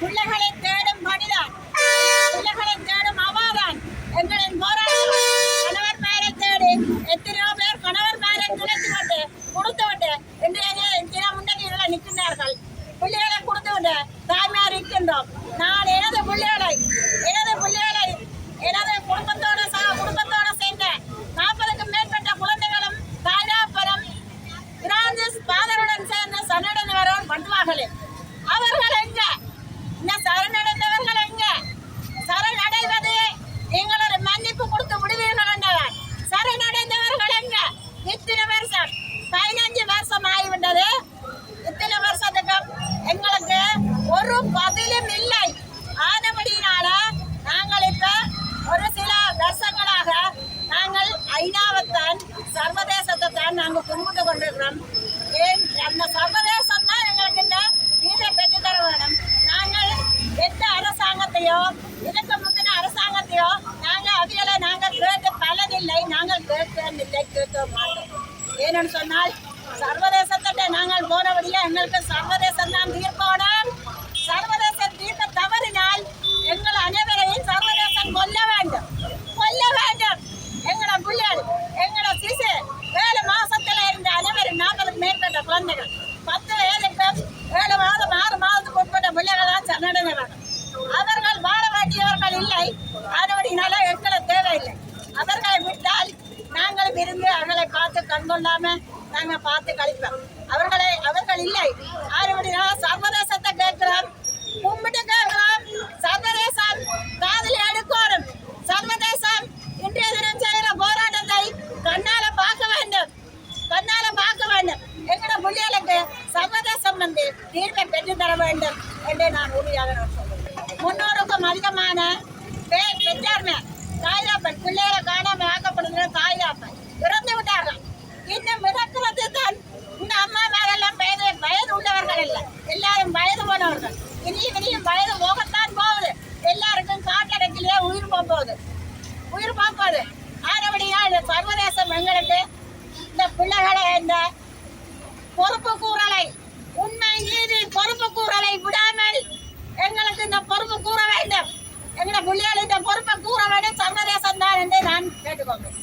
பிள்ளைகளை தேடும் மனிதன். பிள்ளைகளை தேடும் அவாதான். எங்களின் போராட்டம் கணவர் மேலே தேடி எத்தனையோ பேர் கணவர் மேலே கிடைத்து கொண்டு கொடுத்து விட்டு இன்றைய தினம் முன்னணியில் நிற்கின்றார்கள். பிள்ளைகளை கொடுத்து விட்டு தாய்மார் இருக்கின்றோம். நான் எனது பிள்ளைகளை எனது பிள்ளைகளை எனது குடும்பத்தோட சக குடும்பத்தோட சேர்ந்த நாற்பதுக்கும் மேற்பட்ட குழந்தைகளும் தாயாப்பரம் பிரான்சிஸ் பாதருடன் சேர்ந்த சன்னடன் பட்டுவார்களே அவர்கள் எங்க இந்த சரணடைந்தவர்கள் எங்க சரணடைவது நீங்கள் ஒரு மன்னிப்பு கொடுத்து விடுவீர்கள் என்றவர் சரணடைந்தவர்கள் எங்க இத்தனை வருஷம் பதினஞ்சு வருஷம் ஆகிவிட்டது இத்தனை வருஷத்துக்கு எங்களுக்கு ஒரு பதிலும் இல்லை ஆனபடியினால நாங்கள் இப்ப ஒரு சில வருஷங்களாக நாங்கள் ஐநாவைத்தான் சர்வதேசத்தை தான் நாங்கள் கும்பிட்டு கொண்டிருக்கிறோம் ஏன் அந்த சர்வதேசம் தான் எங்களுக்கு இந்த வீட்டை பெற்று தர வேணும் நாங்கள் எந்த அரசாங்கத்தையோ இதுக்கு முந்தின அரசாங்கத்தையோ நாங்கள் அவியலை நாங்கள் கேட்டு பலனில்லை நாங்கள் கேட்கவில்லை கேட்க மாட்டோம் சொன்னால் சர்வதேசத்திட்ட நாங்கள் போனபடியே எங்களுக்கு சர்வதேசம் தான் தீர்க்கணும். சர்வதேசம் தீர்க்க தவறினால் எங்கள் அனைவரையும் சர்வதேசம் கொல்ல வேண்டும். கொல்ல வேண்டும். எங்களோட பிள்ளைகள் எங்களோட சிசு ஏழு மாசத்துல இருந்த அனைவரும் நாற்பதுக்கு மேற்பட்ட குழந்தைகள். பத்து வயதுக்கு ஏழு மாதம் ஆறு மாதத்துக்கு உட்பட்ட பிள்ளைகள் தான் சரணடைய வேண்டும் அவர்கள் வாழ வேண்டியவர்கள் இல்லை அதனுடையினால எங்களை தேவையில்லை அவர்களை விட்டால் நாங்கள் விருந்து அவர்களை பார்த்து கண்கொள்ளாம நாங்க பார்த்து கழிப்போம். அவர்களை அவர்கள் இல்லை. ஆறுபடினால சர்வதேசத்தை கேட்கிறோம் கும்பிட்டு கேட்கிறோம் சர்வதேசம் காதலி எடுக்கோரும் சர்வதேசம் இன்றைய தினம் செய்கிற போராட்டத்தை கண்ணால பார்க்க வேண்டும். கண்ணால பார்க்க வேண்டும். எங்கட பிள்ளைகளுக்கு சர்வதேசம் வந்து தீர்வை பெற்று தர வேண்டும். என்று நான் உறுதியாக நான் சொல்லுவேன் முன்னூறுக்கும் அதிகமான பேர் பெற்றார்மே. தாய்தாப்பன் பிள்ளைகளை காணாம ஆக்கப்படுகிற தாய்தாப்பன் இறந்து விட்டார்கள் இன்னும் மிதக்கிறது தான் இந்த அம்மா மேலெல்லாம் வயது வயது உள்ளவர்கள் இல்லை எல்லாரும் வயது போனவர்கள் இனியும் இனியும் வயது போகத்தான் போகுது எல்லாருக்கும் காட்டடக்கிலேயே உயிர் போகுது உயிர் போகுது ஆனபடியா இந்த சர்வதேசம் எங்களுக்கு இந்த பிள்ளைகளை இந்த பொறுப்பு கூறலை உண்மை நீதி பொறுப்பு கூறலை விடாமல் எங்களுக்கு இந்த பொறுப்பு கூற வேண்டும் எங்களை பிள்ளைகள் இந்த பொறுப்பை கூற சர்வதேசம் தான் என்று நான் கேட்டுக்கொள்கிறேன்